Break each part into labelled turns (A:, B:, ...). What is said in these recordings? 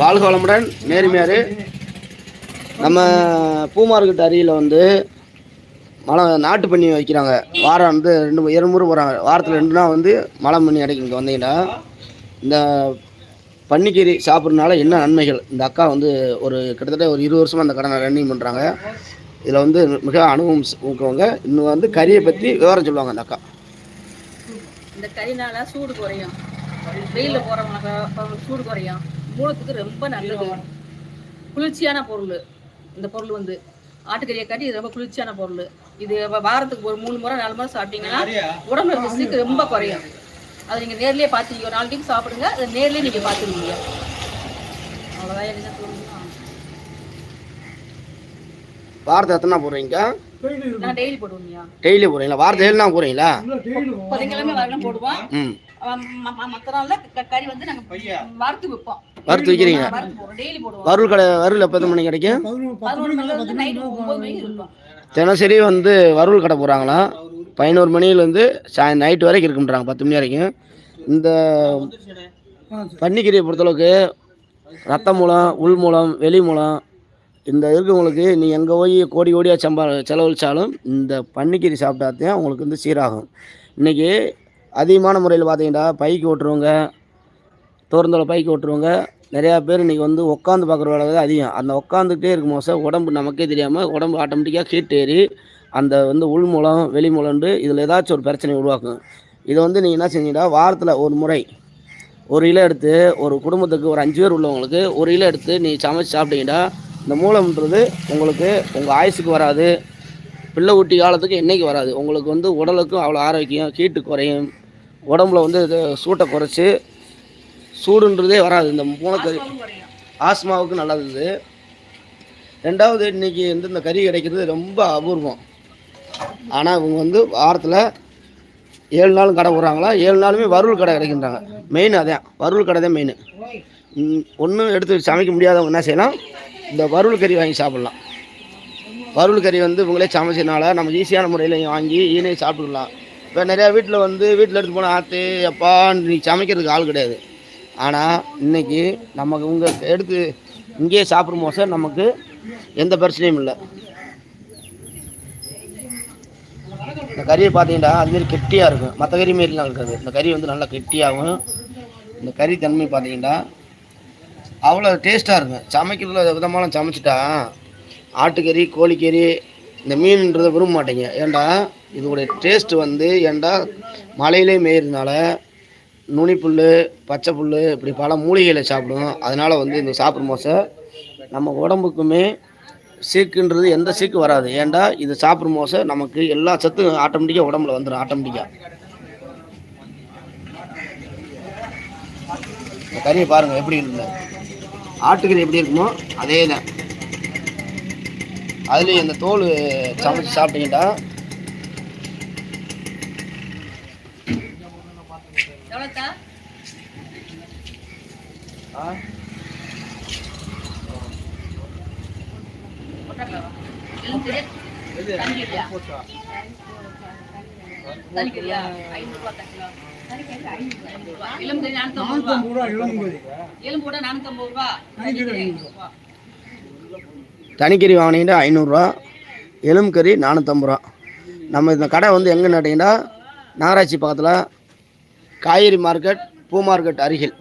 A: வாழ்க வளமுடன் நேர்மையார் நம்ம பூ மார்க்கெட் அருகில் வந்து மழை நாட்டு பண்ணி வைக்கிறாங்க. வாரம் வந்து ரெண்டு இரண்டு முறை போகிறாங்க வாரத்தில் ரெண்டு நாள் வந்து மழை பண்ணி கிடைக்கும் இங்கே வந்தீங்கன்னா. இந்த பன்னிக்கீரி சாப்பிட்றதுனால என்ன நன்மைகள்? இந்த அக்கா வந்து ஒரு கிட்டத்தட்ட ஒரு இருபது வருஷமாக அந்த கடனை ரன்னிங் பண்ணுறாங்க இதில் வந்து மிக அனுபவம் இருக்கவங்க இன்னும் வந்து கறியை பற்றி விவரம் சொல்லுவாங்க அந்த அக்கா.
B: இந்த கறினால சூடு குறையும். வெயிலில் போகிறவங்களுக்கு அவங்களுக்கு சூடு குறையும் மூலத்துக்கு ரொம்ப நல்லது. குளிர்ச்சியான பொருள். இந்த பொருள் வந்து ஆட்டுக்கறியை காட்டி இது ரொம்ப குளிர்ச்சியான பொருள். இது வாரத்துக்கு ஒரு மூணு முறை நாலு முறை சாப்பிட்டீங்கன்னா உடம்புல இருக்க சீக்கு ரொம்ப குறையும். அதை நீங்கள் நேர்லயே பார்த்துருக்கீங்க ஒரு நாலு டைம் சாப்பிடுங்க. அதை நேர்லயே நீங்கள் பார்த்துருவீங்க அவ்வளோதான் என்ன
A: வாரத்தை எத்தனை போடுறீங்க
B: நான் டெய்லி போடுவோம்யா
A: டெய்லி போடுறீங்களா? வாரத்தை ஏழு
B: வரணும் போடுவோம்.
A: ம்.
B: மற்ற நாளில் கறி வந்து நாங்கள் வறுத்து வைப்போம்.
A: வறுத்து வைக்கிறீங்க? வறுவல் கடை வறுவல் எப்போ எத்தனை மணிக்கு கிடைக்கும்? தினசரி வந்து வறுவல் கடை போடுறாங்களாம் பதினோரு மணிலேருந்து சாய் நைட்டு வரைக்கும் இருக்குன்றாங்க பத்து மணி வரைக்கும். இந்த பன்னிக்கீரையை பொறுத்தளவுக்கு ரத்த மூலம் உள் மூலம் வெளி மூலம் இந்த இருக்கவங்களுக்கு நீ எங்கே போய் கோடி கோடியாக சம்பா செலவழிச்சாலும் இந்த பன்னிக்கீரை சாப்பிட்டாதான் உங்களுக்கு வந்து சீராகும். இன்றைக்கி அதிகமான முறையில் பார்த்தீங்கன்னா பைக்கு ஓட்டுறவங்க தோறந்தோட பைக்கு ஓட்டுறவங்க நிறையா பேர் இன்றைக்கி வந்து உட்காந்து பார்க்குற வேலை தான் அதிகம். அந்த உட்காந்துக்கிட்டே இருக்கும் மோசம் உடம்பு நமக்கே தெரியாமல் உடம்பு ஆட்டோமேட்டிக்காக ஹீட் ஏறி அந்த வந்து உள் மூலம் வெளி மூலம்ன்று இதில் ஏதாச்சும் ஒரு பிரச்சனை உருவாக்கும். இதை வந்து நீங்கள் என்ன செஞ்சீங்கன்னா வாரத்தில் ஒரு முறை ஒரு கிலோ எடுத்து ஒரு குடும்பத்துக்கு ஒரு அஞ்சு பேர் உள்ளவங்களுக்கு ஒரு கிலோ எடுத்து நீ சமைச்சு சாப்பிட்டீங்கன்னா இந்த மூலம்ன்றது உங்களுக்கு உங்கள் ஆயுசுக்கு வராது. பிள்ளை ஊட்டி காலத்துக்கு என்றைக்கு வராது. உங்களுக்கு வந்து உடலுக்கும் அவ்வளோ ஆரோக்கியம் ஹீட்டு குறையும். உடம்புல வந்து சூட்டை குறைச்சி சூடுன்றதே வராது. இந்த மூலக்கறி ஆஸ்மாவுக்கு நல்லது. இது ரெண்டாவது இன்னைக்கு வந்து இந்த கறி கிடைக்கிறது ரொம்ப அபூர்வம். ஆனால் இவங்க வந்து வாரத்தில் ஏழு நாளும் கடை போடுறாங்களா? ஏழு நாளுமே வறுவல் கடை கிடைக்கின்றாங்க. மெயின் அதான் வறுவல் கடை தான் மெயின் ஒன்றும் எடுத்து சமைக்க முடியாதவங்க என்ன செய்யலாம்? இந்த வறுவல் கறி வாங்கி சாப்பிட்லாம். வறுவல் கறி வந்து இவங்களே சமைச்சதுனால நம்ம ஈஸியான முறையில் வாங்கி ஈனே சாப்பிட்டுக்கலாம். இப்போ நிறையா வீட்டில் வந்து வீட்டில் எடுத்து போனால் ஆற்று அப்பா நீ சமைக்கிறதுக்கு ஆள் கிடையாது. ஆனால் இன்றைக்கி நமக்கு உங்கள் எடுத்து இங்கேயே சாப்பிடும் போது நமக்கு எந்த பிரச்சனையும் இல்லை. இந்த கறியை பார்த்தீங்கன்னா அதுமாரி கெட்டியாக இருக்கும். மற்ற கறி மாரிலாம் இருக்காது. இந்த கறி வந்து நல்லா கெட்டியாகும் இந்த கறி தன்மை பார்த்தீங்கன்னா அவ்வளோ டேஸ்ட்டாக இருக்கும். சமைக்கிறதுல விதமான சமைச்சிட்டா ஆட்டுக்கறி கோழிக்கறி இந்த மீன்ன்றதை விரும்ப மாட்டேங்க. ஏன்டா இதோடைய டேஸ்ட்டு வந்து ஏன்டா மலையிலே மேயிறதுனால நுனிப்புல் பச்சை புல் இப்படி பல மூலிகைகளை சாப்பிடும். அதனால் வந்து இந்த சாப்பிடும் மோசை நம்ம உடம்புக்குமே சீக்குன்றது எந்த சீக்கு வராது. ஏன்டா இது சாப்பிடும் மோசை நமக்கு எல்லா சத்தும் ஆட்டோமேட்டிக்காக உடம்புல வந்துடும் ஆட்டோமேட்டிக்காக இந்த கறியை பாருங்கள் எப்படி இருந்தது ஆட்டுக்கறி எப்படி இருக்குமோ அதே தான். அதுலேயும் இந்த தோல் சமைச்சு சாப்பிட்டீங்கன்னா
B: எவ்வளோத்தா எலும்போட நானூத்தம்பது ரூபா.
A: தனிக்கறி வாங்கினீங்கன்னா ஐநூறுரூவா எலும்பு கறி நானூற்றம்பது ரூபா. நம்ம இந்த கடை வந்து எங்கே நட்டிங்கன்னா நகராட்சி பக்கத்தில் காய்கறி மார்க்கெட் பூ மார்க்கெட் அருகில்.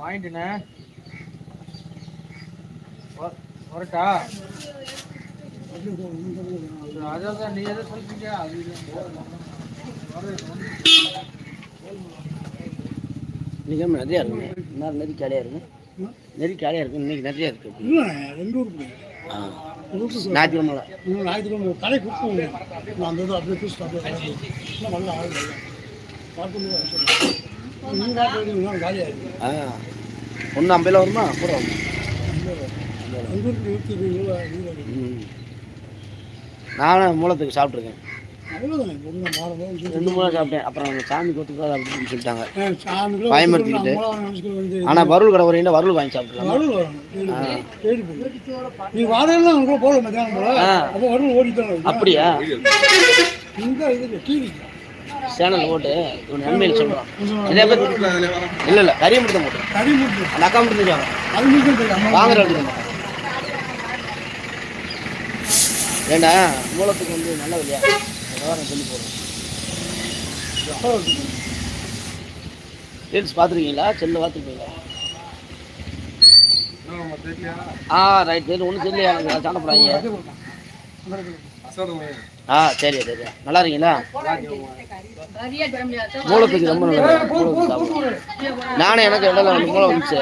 C: வாங்கிட்டுண்ணே வரட்டா அதான் நீ எதை அது
A: நிறையா இருக்குங்க. இன்னும் நெறி காலியாக இருக்கு? நெறி காலியாக இருக்கு. இன்னைக்கு நிறையா இருக்கு.
D: ரெண்டு ஊருக்கு
A: ஆ. ஞாயிற்றுக்கிழமை
D: ஞாயிற்றுக்கிழமை கடை கொடுப்போம் நான் அந்த இது அப்படியே பேசிட்டு அப்படியே கிளம்பி. இன்னும் நல்லா ஆகுது. பார்த்து காலியாகிடுது
A: ஆ. ஒன்று ஐம்பதில் வருமா? கூட வருமா.
D: எங்கள் ஊருக்கு நூற்றி இருபது ரூபா இருபது
A: ம். நானும் மூலத்துக்கு சாப்பிட்ருக்கேன். ரெண்டு மூணு சாப்பிட்டேன். அப்புறம் அவங்க சாமி கொத்துக்காது அப்படின்னு சொல்லிட்டாங்க. பயமுறுத்திக்கிட்டு. ஆனால் வறுவல் கடை வரீங்கன்னா வறுவல் வாங்கி
D: இருக்கும்.
A: அப்படியா?
D: இது
A: சேனல் போட்டு இவன் நன்மையில் சொல்கிறான் நிறைய பேர் இல்லை இல்லை கறி மட்டும் தான் போட்டு.
D: கறி முட்டு
A: அந்த அக்கா
D: அம்மா
A: வாங்குற இடத்துக்கு ஏண்டா? மூலத்துக்கு வந்து நல்ல வழியா. நான் சொல்லி போடுறேன் ரீல்ஸ் பார்த்துருக்கீங்களா? செல்ல பார்த்துருக்கீங்களா ஆ ரைட் சரி ஒன்றும் தெரியலையா எனக்கு சாப்பிடப்படாங்க ஆ சரி சரி. நல்லா இருக்கீங்களா? மூலத்துக்கு ரொம்ப நல்லா நானே எனக்கு இடையில மூலம் வந்துச்சு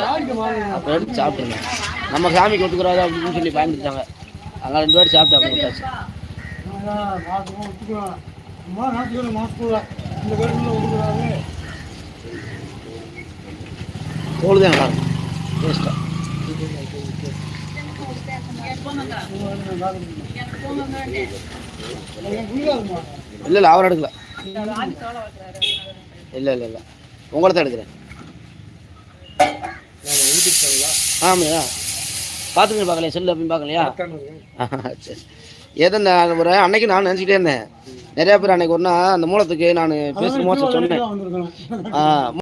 A: அப்போ எடுத்து சாப்பிட்டுருந்தேன் நம்ம சாமி ஒத்துக்கிறாது அப்படின்னு சொல்லி பயந்துட்டாங்க. அதனால் ரெண்டு பேரும் சாப்பிட்டு அப்படி விட்டாச்சு. தோல் தான் நல்லா டேஸ்ட்டாக இல்லை இல்லை அவர் எடுக்கல. இல்லை இல்லை இல்லை. உங்களை தான் எடுக்கிறேன். ஆமாம் பார்த்துங்க பார்க்கலையா செல்லு அப்படின்னு பார்க்கலையா சரி ஏதோ நான் ஒரு அன்னைக்கு நான் நினச்சிக்கிட்டே இருந்தேன். நிறையா பேர் அன்னைக்கு ஒரு நாள் அந்த மூலத்துக்கு நான் மோசம் சொன்னேன்.